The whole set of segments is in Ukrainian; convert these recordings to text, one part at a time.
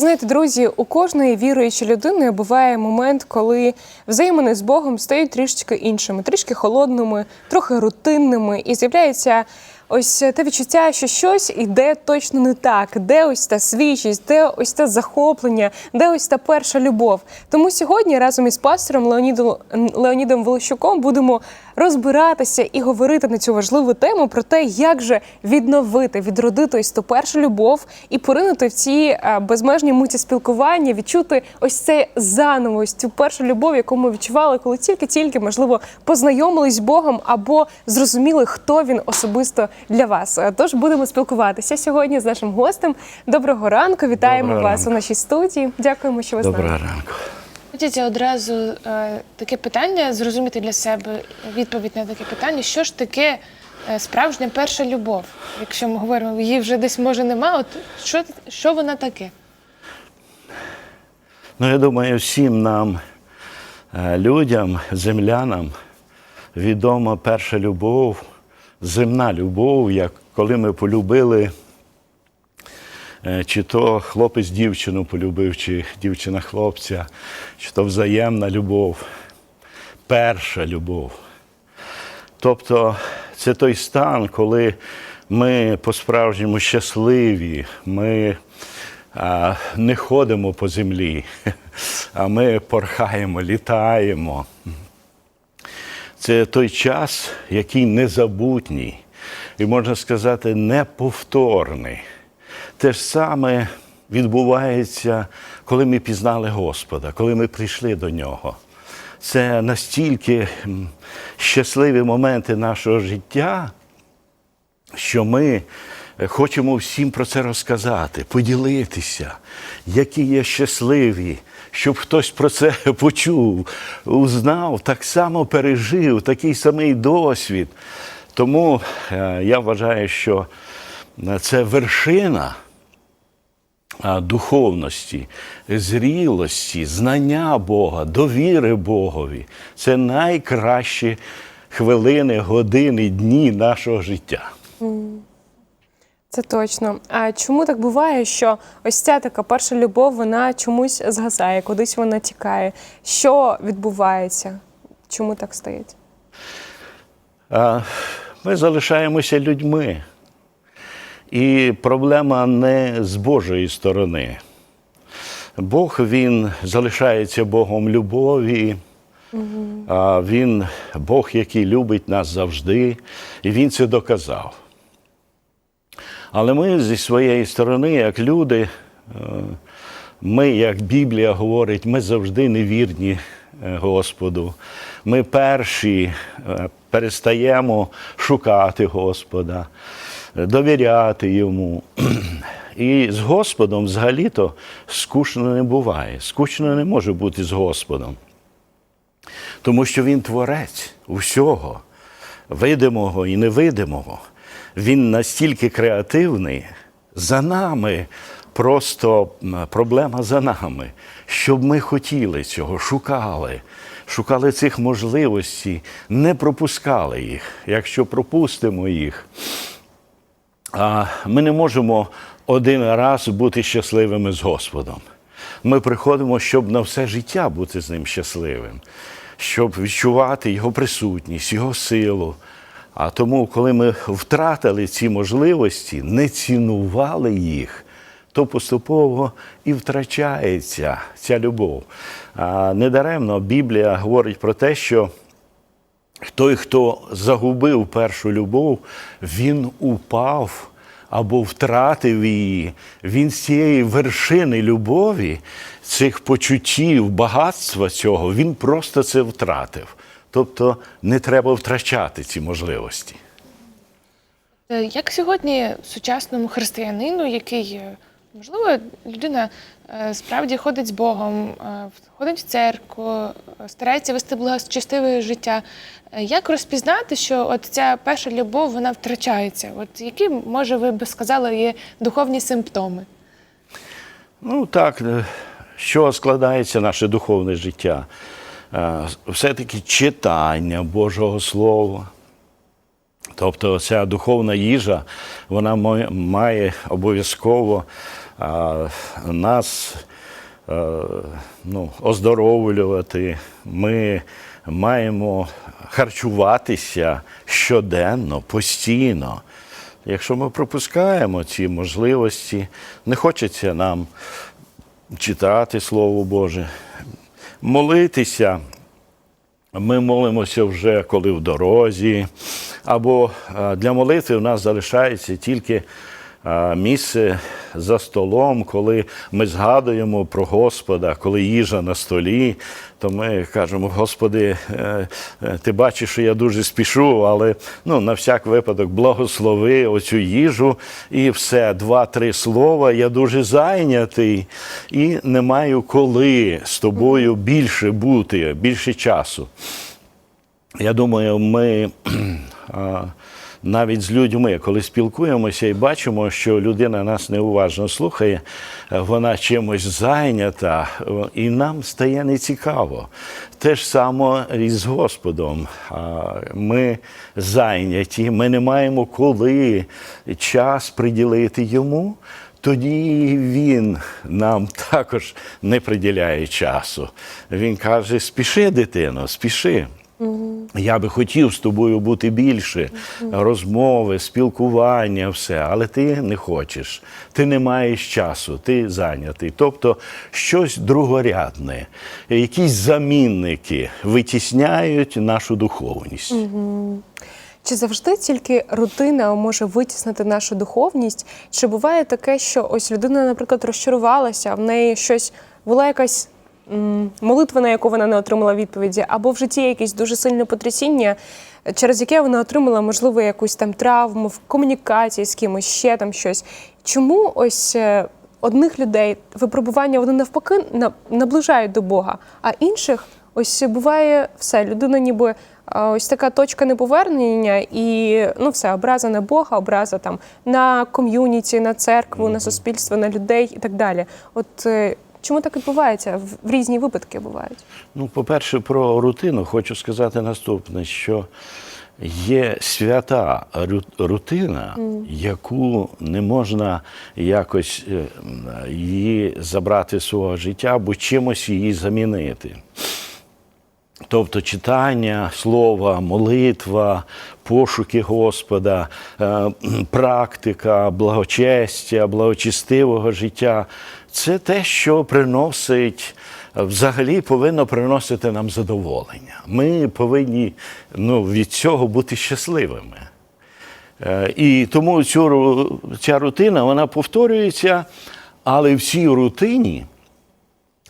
Знаєте, друзі, у кожної віруючої людини буває момент, коли взаємини з Богом стають трішечки іншими, трішки холодними, трохи рутинними, і з'являється ось те відчуття, що щось іде точно не так, де ось та свіжість, де ось те захоплення, де ось та перша любов. Тому сьогодні разом із пастором Леонідом, Леонідом Волощуком будемо розбиратися і говорити на цю важливу тему про те, як же відновити, відродити ось ту першу любов і поринути в ці е, безмежні миті спілкування, відчути ось це заново, ось цю першу любов, яку ми відчували, коли тільки-тільки можливо познайомились з Богом або зрозуміли, хто він особисто для вас. Е, Тож будемо спілкуватися сьогодні з нашим гостем. Доброго ранку, вітаємо Доброго вас ранку. у нашій студії. Дякуємо, що ви з нами. Доброго ранку. Хочеться одразу е, таке питання зрозуміти для себе відповідь на таке питання. Що ж таке е, справжня перша любов? Якщо ми говоримо, її вже десь може нема, от що, що вона таке? Ну, я думаю, всім нам, е, людям, землянам, відома перша любов, земна любов, як коли ми полюбили, чи то хлопець дівчину полюбив, чи дівчина хлопця, чи то взаємна любов, перша любов. Тобто це той стан, коли ми по-справжньому щасливі, ми а, не ходимо по землі, а ми порхаємо, літаємо. Це той час, який незабутній і, можна сказати, неповторний. Те ж саме відбувається, коли ми пізнали Господа, коли ми прийшли до Нього. Це настільки щасливі моменти нашого життя, що ми е, хочемо всім про це розказати, поділитися, які є щасливі, щоб хтось про це почув, узнав, так само пережив такий самий досвід. Тому е, я вважаю, що е, це вершина духовності, зрілості, знання Бога, довіри Богові. Це найкращі хвилини, години, дні нашого життя. Це точно. А чому так буває, що ось ця така перша любов, вона чомусь згасає, кудись вона тікає? Що відбувається? Чому так стається? Ми залишаємося людьми. І проблема не з Божої сторони. Бог він залишається Богом любові. А Він Бог, який любить нас завжди, і Він це доказав. Але ми зі своєї сторони, як люди, е, ми, як Біблія говорить, ми завжди невірні е, Господу. Ми перші е, перестаємо шукати Господа, довіряти Йому. І з Господом взагалі-то скучно не буває. Скучно не може бути з Господом. Тому що він творець усього, видимого і невидимого. Він настільки креативний, за нами просто проблема за нами, щоб ми хотіли цього, шукали, шукали цих можливостей, не пропускали їх. Якщо пропустимо їх, ми не можемо один раз бути щасливими з Господом. Ми приходимо, щоб на все життя бути з ним щасливим, щоб відчувати Його присутність, Його силу. А тому, коли ми втратили ці можливості, не цінували їх, то поступово і втрачається ця любов. Недаремно Біблія говорить про те, що той, хто загубив першу любов, він упав або втратив її. Він з цієї вершини любові, цих почуттів, багатства цього, він просто це втратив. Тобто не треба втрачати ці можливості. Е, Як сьогодні сучасному християнину, який, можливо, людина справді ходить з Богом, е, ходить в церкву, е, старається вести благочестиве життя, е, як розпізнати, що от ця перша любов вона втрачається? От які, може, ви б сказали, є духовні симптоми? Ну так, е, чого складається наше духовне життя? Е, Все-таки читання Божого Слова. Тобто ця духовна їжа, вона має обов'язково нас е, ну, оздоровлювати. Ми маємо харчуватися щоденно, постійно. Якщо ми пропускаємо ці можливості, не хочеться нам читати Слово Боже, молитися. Ми молимося вже коли в дорозі, або е, для молитви в нас залишається тільки місце за столом, коли ми згадуємо про Господа, коли їжа на столі, то ми кажемо, Господи, е, е, ти бачиш, що я дуже спішу, але ну, на всяк випадок благослови оцю їжу і все, два-три слова. Я дуже зайнятий і не маю коли з тобою більше бути, більше часу. Я думаю, ми навіть з людьми, коли спілкуємося і бачимо, що людина нас неуважно слухає, е, вона чимось зайнята, і нам стає нецікаво. Те ж саме і з Господом. Ми зайняті, ми не маємо коли час приділити йому. Тоді він нам також не приділяє часу. Він каже: спіши, дитино, спіши. Я би хотів з тобою бути більше, розмови, спілкування, все, але ти не хочеш, ти не маєш часу, ти зайнятий. Тобто щось другорядне, якісь замінники витісняють нашу духовність. Чи завжди тільки рутина може витіснити нашу духовність? Чи буває таке, що ось людина, наприклад, розчарувалася, в неї щось була якась молитва, на яку вона не отримала відповіді, або в житті якесь дуже сильне потрясіння, через яке вона отримала, можливо, якусь там травму в комунікації з кимось, ще там щось. Чому ось е, одних людей випробування вони навпаки наближають до Бога, а інших ось буває все, людина ніби ось така точка неповернення, і ну все, образа на Бога, образа там на ком'юніті, на церкву, на суспільство, на людей і так далі. От е, чому так відбувається? В, різні випадки бувають. Ну, по-перше, про рутину хочу сказати наступне, що є свята ру- рутина, яку не можна якось е, її забрати з свого життя або чимось її замінити. Тобто читання слова, молитва, пошуки Господа, е, практика, благочестя, благочестивого життя це те, що приносить, е, взагалі повинно приносити нам задоволення. Ми повинні ну, від цього бути щасливими. Е, І тому цю, ця рутина вона повторюється, але в цій рутині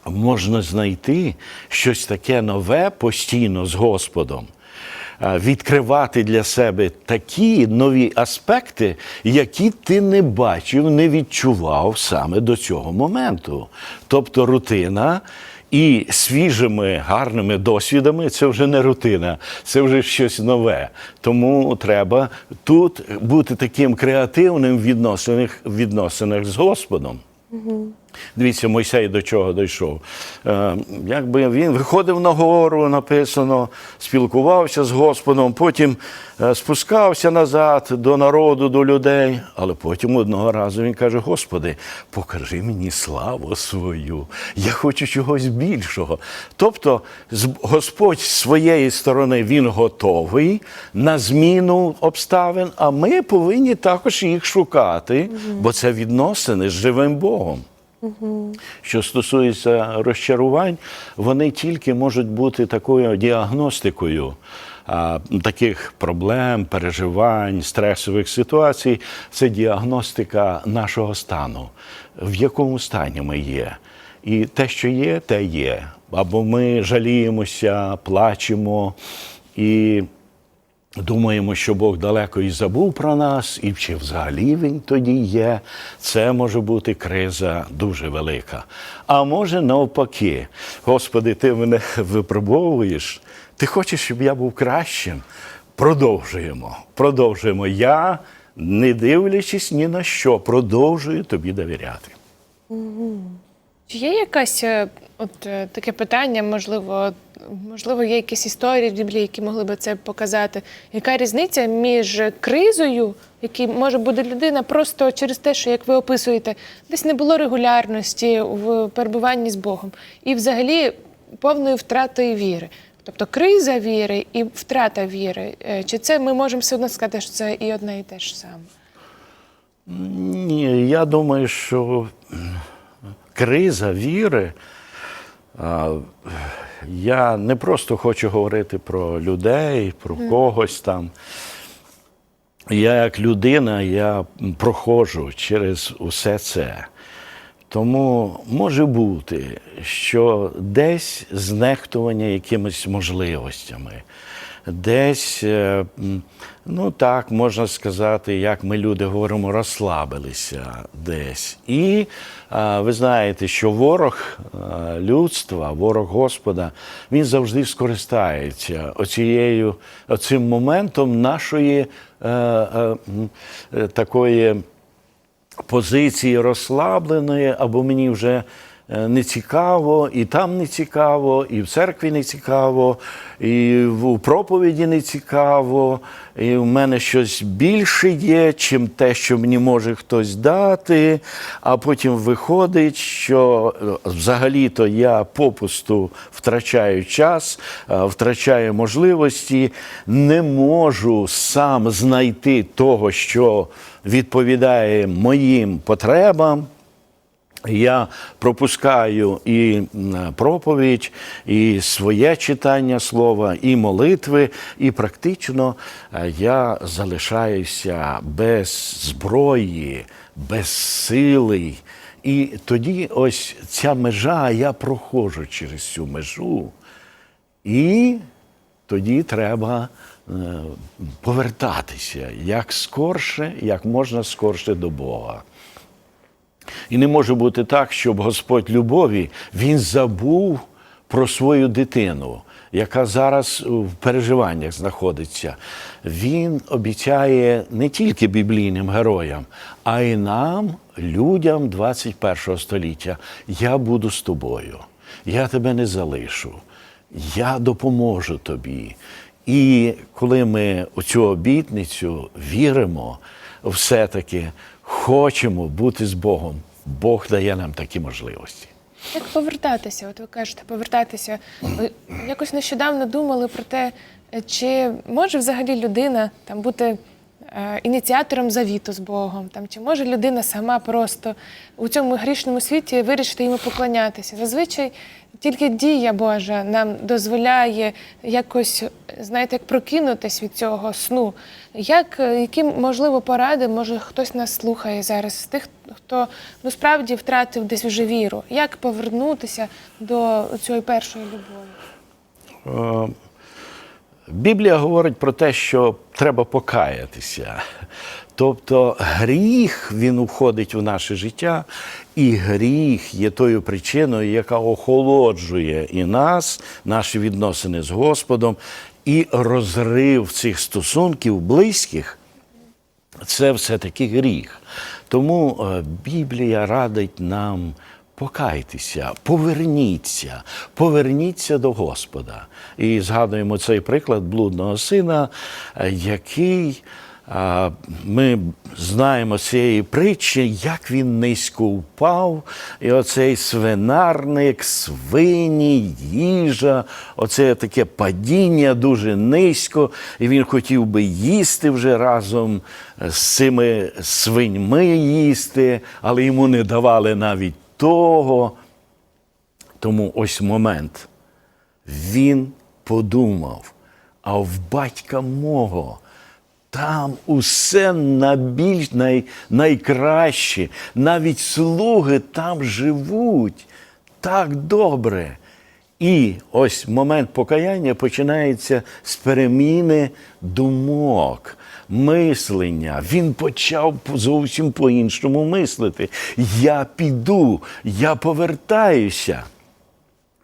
можна знайти щось таке нове постійно з Господом. Е, Відкривати для себе такі нові аспекти, які ти не бачив, не відчував саме до цього моменту. Тобто рутина і свіжими гарними досвідами це вже не рутина, це вже щось нове. Тому треба тут бути таким креативним в відносинах, відносинах з Господом. Дивіться, Мойсей до чого дійшов. Е, якби він виходив на гору, написано, спілкувався з Господом, потім е, спускався назад до народу, до людей. Але потім одного разу він каже: Господи, покажи мені славу свою. Я хочу чогось більшого. Тобто, Господь з своєї сторони він готовий на зміну обставин, а ми повинні також їх шукати, бо це відносини з живим Богом. Що стосується розчарувань, вони тільки можуть бути такою діагностикою а, таких проблем, переживань, стресових ситуацій. Це діагностика нашого стану, в якому стані ми є. І те, що є, те є. Або ми жаліємося, плачемо і Думаємо, що Бог далеко і забув про нас, і чи взагалі він тоді є. Це може бути криза дуже велика. А може навпаки, Господи, ти мене випробовуєш, ти хочеш, щоб я був кращим. Продовжуємо. Продовжуємо. Я, не дивлячись ні на що, продовжую тобі довіряти. Чи є якась е, от е, таке питання, можливо, можливо, є якісь історії в Біблії, які могли би це показати. Яка різниця між кризою, в може бути людина просто через те, що, як ви описуєте, десь не було регулярності в перебуванні з Богом, і взагалі повною втратою віри. Тобто криза віри і втрата віри. Е, Чи це ми можемо все одно сказати, що це і одне і те ж саме? Ні, я думаю, що криза віри. Я не просто хочу говорити про людей, про когось там. Я як людина, я проходжу через усе це. Тому може бути, що десь знехтування якимись можливостями, десь, е, ну так, можна сказати, як ми люди говоримо, розслабилися десь. І ви знаєте, що ворог людства, ворог Господа, він завжди скористається оцією, оцим моментом нашої е, е, е, такої позиції розслабленої, або мені вже е, не цікаво, і там не цікаво, і в церкві не цікаво, і в проповіді не цікаво, і в мене щось більше є, чим те, що мені може хтось дати. А потім виходить, що е, взагалі-то я попусту втрачаю час, е, втрачаю можливості, не можу сам знайти того, що відповідає моїм потребам. Я пропускаю і проповідь, і своє читання слова, і молитви, і практично е, я залишаюся без зброї, без сили. І тоді ось ця межа, я проходжу через цю межу. І тоді треба е, повертатися як скорше, як можна скорше до Бога. І не може бути так, щоб Господь любові він забув про свою дитину, яка зараз в переживаннях знаходиться. Він обіцяє не тільки біблійним героям, а й нам, людям 21 століття. Я буду з тобою, я тебе не залишу, я допоможу тобі. І коли ми у цю обітницю віримо, все-таки хочемо бути з Богом, Бог дає нам такі можливості. Як повертатися? От ви кажете, повертатися. Ви якось нещодавно думали про те, чи може взагалі людина там бути ініціатором завіту з Богом, там, чи може людина сама просто у цьому грішному світі вирішити йому поклонятися. Зазвичай тільки дія Божа нам дозволяє якось, знаєте, як прокинутись від цього сну. Як, е, які, можливо, поради, може, хтось нас слухає зараз з тих, хто ну, справді втратив десь вже віру. Як повернутися до цієї першої любові? Біблія говорить про те, що треба покаятися. Тобто гріх він уходить у наше життя, і гріх є тою причиною, яка охолоджує і нас, наші відносини з Господом, і розрив цих стосунків близьких це все-таки гріх. Тому е, Біблія радить нам покайтеся, поверніться, поверніться до Господа. І згадуємо цей приклад блудного сина, який ми знаємо з цієї притчі, як він низько впав, і оцей свинарник, свині, їжа, оце таке падіння дуже низько, і він хотів би їсти вже разом з цими свиньми їсти, але йому не давали навіть того. Тому ось момент. Він подумав, а в батька мого там усе найбільш най, найкраще, навіть слуги там живуть так добре. І ось момент покаяння починається з переміни думок, мислення. Він почав зовсім по-іншому мислити. Я піду, я повертаюся.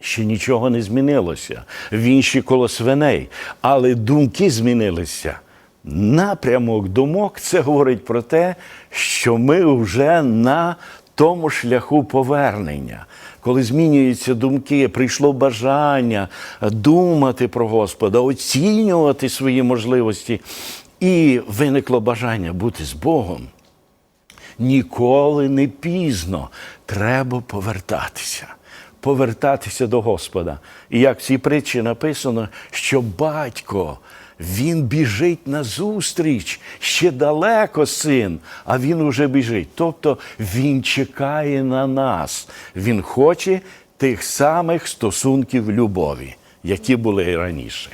Ще нічого не змінилося. Він ще коло свиней, але думки змінилися. Напрямок думок це говорить про те, що ми вже на тому шляху повернення, коли змінюються думки, прийшло бажання думати про Господа, оцінювати свої можливості, і виникло бажання бути з Богом. Ніколи не пізно треба повертатися, повертатися до Господа. І як в цій притчі написано, що батько він біжить назустріч, ще далеко син, а він уже біжить. Тобто він чекає на нас. Він хоче тих самих стосунків любові, які були і раніше.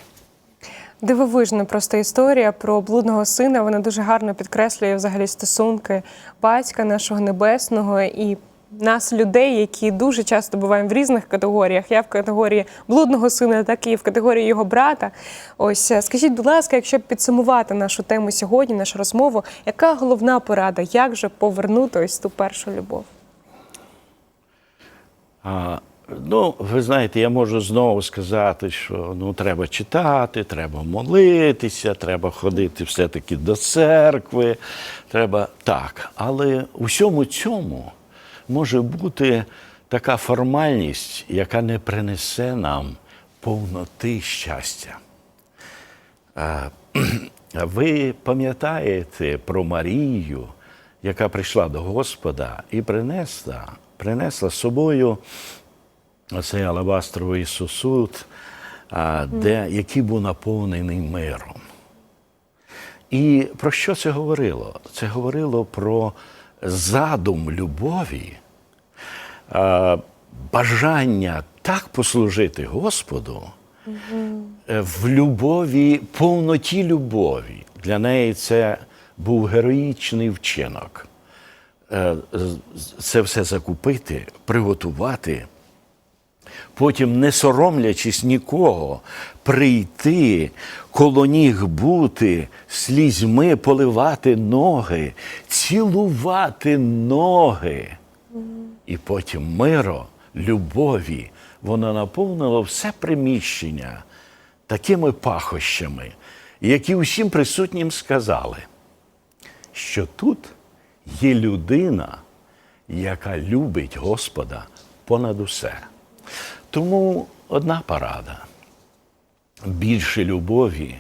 Дивовижна просто історія про блудного сина. Вона дуже гарно підкреслює взагалі стосунки батька нашого небесного і нас, людей, які дуже часто буваємо в різних категоріях. Я в категорії блудного сина, так і в категорії його брата. Ось е, скажіть, будь ласка, якщо підсумувати нашу тему сьогодні, нашу розмову, яка головна порада, як же повернути ось ту першу любов? А, ну, ви знаєте, я можу знову сказати, що ну, треба читати, треба молитися, треба ходити все-таки до церкви. Треба так. Але у всьому цьому може бути така формальність, яка не принесе нам повноти щастя. Ви пам'ятаєте про Марію, яка прийшла до Господа і принесла, принесла з собою оцей алабастровий сосуд, де, який був наповнений миром. І про що це говорило? Це говорило про задум любові, бажання так послужити Господу е, в любові, повноті любові. Для неї це був героїчний вчинок. Е, Це все закупити, приготувати, потім, не соромлячись нікого, прийти, коло ніг бути, слізьми поливати ноги, цілувати ноги. І потім миро, любові, воно наповнило все приміщення такими пахощами, які усім присутнім сказали, що тут є людина, яка любить Господа понад усе. Тому одна порада більше любові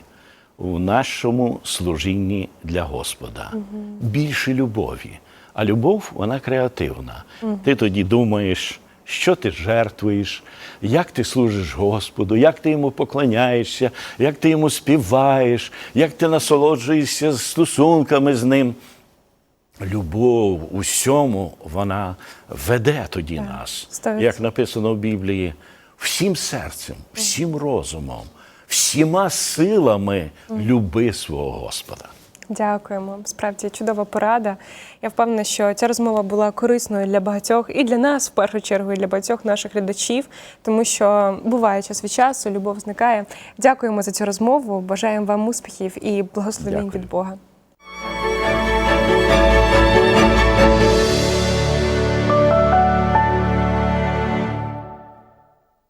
у нашому служінні для Господа. Більше любові. А любов вона креативна. Ти тоді думаєш, що ти жертвуєш, як ти служиш Господу, як ти йому поклоняєшся, як ти йому співаєш, як ти насолоджуєшся стосунками з ним. Любов у всьому вона веде тоді нас, сто як написано в Біблії, всім серцем, всім розумом, всіма силами люби свого Господа. Дякуємо. Справді чудова порада. Я впевнена, що ця розмова була корисною для багатьох і для нас, в першу чергу, і для багатьох наших глядачів, тому що буває час від часу, любов зникає. Дякуємо за цю розмову. Бажаємо вам успіхів і благословень від Бога.